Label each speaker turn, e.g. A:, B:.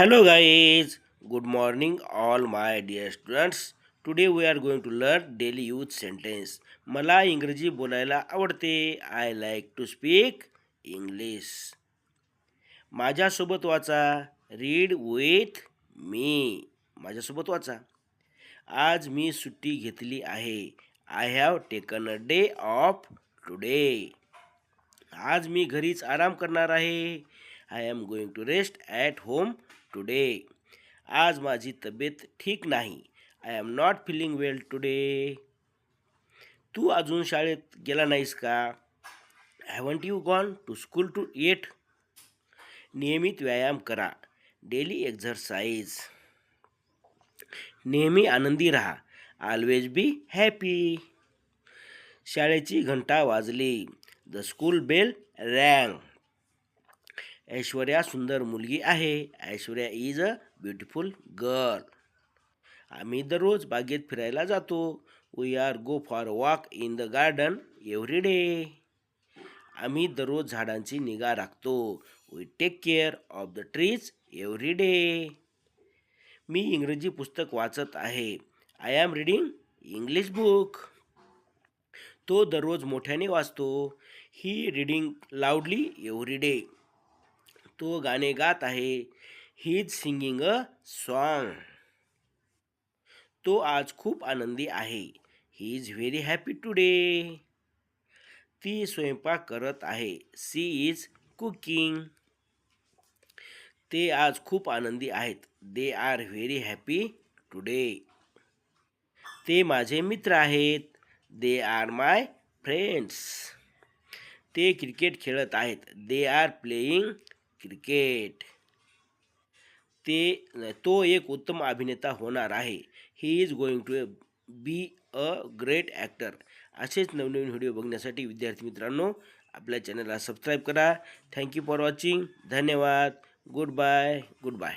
A: Hello guys, good morning all my dear students. Today we are going to learn daily use sentence. मला इंग्रजी बोलायला आवडते. I like to speak English. माझ्यासोबत वाचा. Read with me. माझ्यासोबत वाचा. आज मी सुट्टी घेतली आहे. I have taken a day off today. आज मी घरीच आराम करणार आहे. I am going to rest at home today. आज माझी तब्येत ठीक नाही. I am not feeling well today. तू अजून शाळेत गेला नाहीस का? Haven't you gone to school too yet? नियमित व्यायाम करा. Daily exercise. नेहमी आनंदी राहा. Always be happy. शाळेची घंटा वाजली. The school bell rang. Aishwarya सुंदर मुलगी आहे. Aishwarya is a beautiful girl. आम्ही दररोज बागेत फिरायला जातो. We are go for walk in the garden every day. आम्ही दररोज झाडांची निगा राखतो. We take care of the trees every day. मी इंग्रजी पुस्तक वाचत आहे. I am reading English book. तो दररोज मोठ्याने वाचतो. He reading loudly every day. तो गाणे गात आहे. He is singing a song. तो आज खूप आनंदी आहे. He is very happy today. ती स्वयंपाक करत आहे. She is cooking. ते आज खूप आनंदी आहेत. They are very happy today. ते माझे मित्र आहेत. They are my friends. ते क्रिकेट खेळत आहेत. They are playing cricket. ते तो एक उत्तम अभिनेता होणार आहे. He is going to be a great actor. असेच नवनवीन व्हिडिओ बघण्यासाठी विद्यार्थी मित्रांनो आपल्या चॅनलला सबस्क्राईब करा. Thank you for watching. धन्यवाद. Goodbye. Good bye.